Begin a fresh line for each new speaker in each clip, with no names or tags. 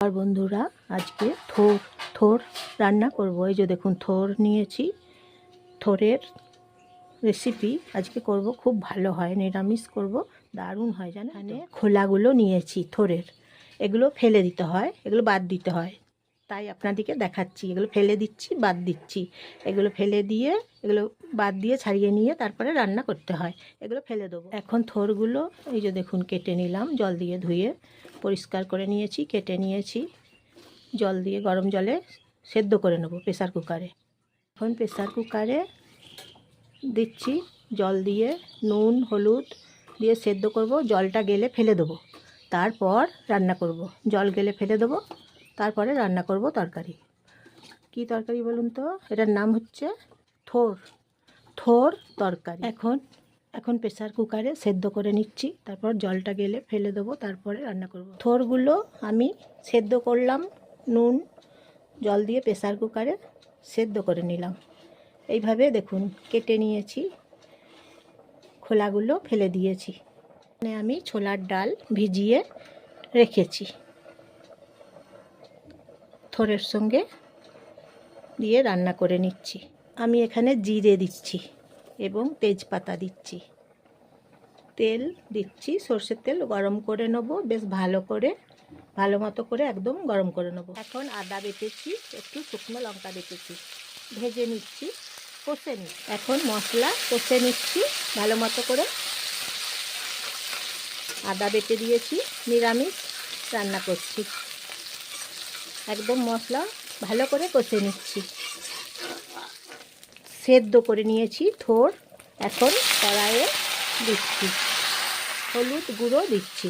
আর বন্ধুরা আজকে থোর থোর রান্না করব। এই যে দেখুন থোর নিয়েছি। থোরের রেসিপি আজকে করব খুব ভালো হয় নিরামিষ করব দারুণ হয় জানেন খোলাগুলো নিয়েছি থোরের। এগুলো ফেলে দিতে হয় এগুলো বাদ দিতে হয়। তাই আপনাদেরকে দেখাচ্ছি। এগুলো ফেলে দিচ্ছি, বাদ দিচ্ছি। এগুলো ফেলে দিয়ে, এগুলো বাদ দিয়ে ছাড়িয়ে নিয়ে তারপরে রান্না করতে হয়। এগুলো ফেলে দেবো। এখন থোরগুলো, এই যে দেখুন, কেটে নিলাম, জল দিয়ে ধুয়ে পরিষ্কার করে নিয়েছি, কেটে নিয়েছি। জল দিয়ে গরম জলে সেদ্ধ করে নেব প্রেসার কুকারে। এখন প্রেসার কুকারে দিচ্ছি জল দিয়ে, নুন, হলুদ দিয়ে সেদ্ধ করব। জলটা গেলে ফেলে দেবো। তারপর রান্না করব। জল গেলে ফেলে দেবো। তারপরে রান্না করব তরকারি। কি তরকারি বলুন তো? এটার নাম হচ্ছে থোর। থোর তরকারি। এখন এখন প্রেসার কুকারে সেদ্ধ করে নিচ্ছি তারপর জলটা গেলে ফেলে দেবো তারপরে রান্না করব। থোরগুলো আমি সেদ্ধ করলাম নুন জল দিয়ে প্রেসার কুকারে সেদ্ধ করে নিলাম। এইভাবে দেখুন কেটে নিয়েছি খোলাগুলো ফেলে দিয়েছি। আমি ছোলার ডাল ভিজিয়ে রেখেছি। থোরের সঙ্গে দিয়ে রান্না করে নিচ্ছি। আমি এখানে জিরে দিচ্ছি এবং তেজপাতা দিচ্ছি। তেল দিচ্ছি, সর্ষের তেল গরম করে নেব, বেশ ভালো করে, ভালো মতো করে একদম গরম করে নেব। এখন আদা বেটেছি, একটু শুকনো লঙ্কা বেটেছি, ভেজে নিচ্ছি, কষে নিচ্ছি। এখন মশলা কষে নিচ্ছি, ভালো মতো করে। আদা বেটে দিয়েছি, নিরামিষ রান্না করছি। একদম মশলা ভালো করে কষে নিচ্ছি। সেদ্ধ করে নিয়েছি, থোর। এখন কড়াইয়ে দিচ্ছি। হলুদ গুঁড়ো দিচ্ছি।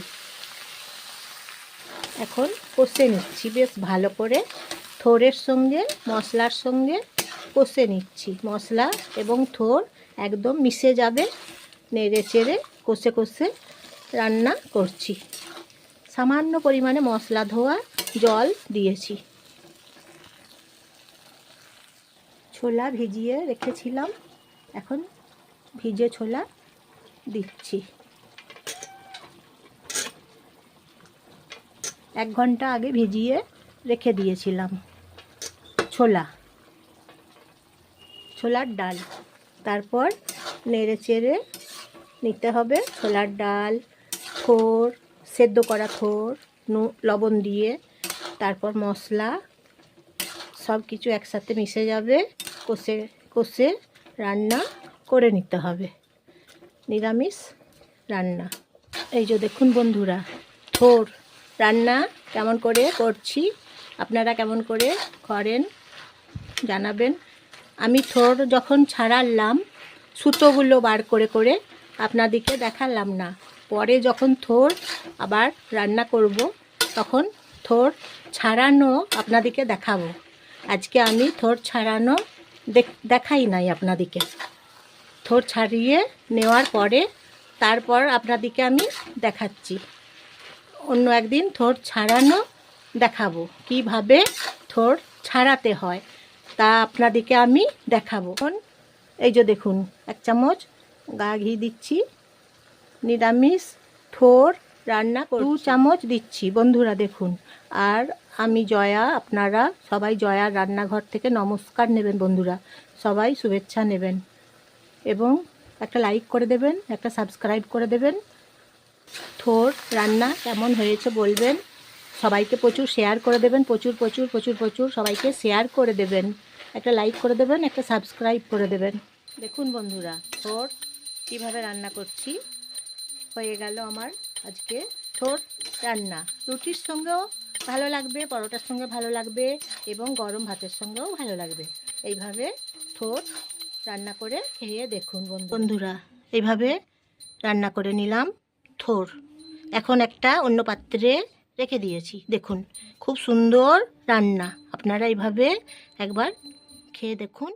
এখন কষে নিচ্ছি। বেশ ভালো করে থোরের সঙ্গে, মশলার সঙ্গে কষে নিচ্ছি। মশলা এবং থোর একদম মিশে যাবে। নেড়ে চেড়ে কষে কষে রান্না করছি। সামান্য পরিমাণে মশলা ধোয়া জল দিয়েছি। ছোলা ভিজিয়ে রেখেছিলাম। এখন ভিজে ছোলা দিচ্ছি। এক ঘণ্টা আগে ভিজিয়ে রেখে দিয়েছিলাম ছোলা। ছোলার ডাল। তারপর নেড়ে চেড়ে নিতে হবে ছোলার ডাল থোর সেদ্ধ করা নু লবণ দিয়ে তারপর মশলা সব কিছু একসাথে মিশে যাবে। কষে কষে রান্না করে নিতে হবে। নিরামিষ রান্না। এই যে দেখুন বন্ধুরা, থোর রান্না কেমন করে করছি, আপনারা কেমন করে করেন জানাবেন। আমি থোর যখন ছাড়ালাম, সুতোগুলো বার করে করে আপনাদেরকে দেখালাম না। পরে যখন থোর আবার রান্না করব, তখন থোর ছাড়ানো আপনাদেরকে দেখাবো। আজকে আমি থোর ছাড়ানো দেখ- দেখাই নাই আপনাদেরকে। থোর ছাড়িয়ে নেওয়ার পরে তারপর আপনাদেরকে আমি দেখাচ্ছি। অন্য একদিন থোর ছাড়ানো দেখাবো, কীভাবে থোর ছাড়াতে হয় তা আপনাদেরকে আমি দেখাবো। এই যে দেখুন, এক চামচ গা ঘি দিচ্ছি। নিরামিষ থোর রান্না দু চামচ দিচ্ছি বন্ধুরা দেখুন। আর আমি জয়া আপনারা সবাই জয়ার রান্নাঘর থেকে নমস্কার নেবেন বন্ধুরা। সবাই শুভেচ্ছা নেবেন। এবং একটা লাইক করে দেবেন একটা সাবস্ক্রাইব করে দেবেন। থোর রান্না কেমন হয়েছে বলবেন। সবাইকে প্রচুর শেয়ার করে দেবেন প্রচুর প্রচুর প্রচুর প্রচুর সবাইকে শেয়ার করে দেবেন। একটা লাইক করে দেবেন একটা সাবস্ক্রাইব করে দেবেন। দেখুন বন্ধুরা থোর কীভাবে রান্না করছি হয়ে গেল আমার আজকে থোর রান্না। রুটির সঙ্গেও ভালো লাগবে, পরোটার সঙ্গে ভালো লাগবে এবং গরম ভাতের সঙ্গেও ভালো লাগবে। এইভাবে থোর রান্না করে খেয়ে দেখুন বন্ধু বন্ধুরা, এইভাবে রান্না করে নিলাম থোর এখন একটা অন্য পাত্রে রেখে দিয়েছি। দেখুন, খুব সুন্দর রান্না। আপনারা এইভাবে একবার খেয়ে দেখুন।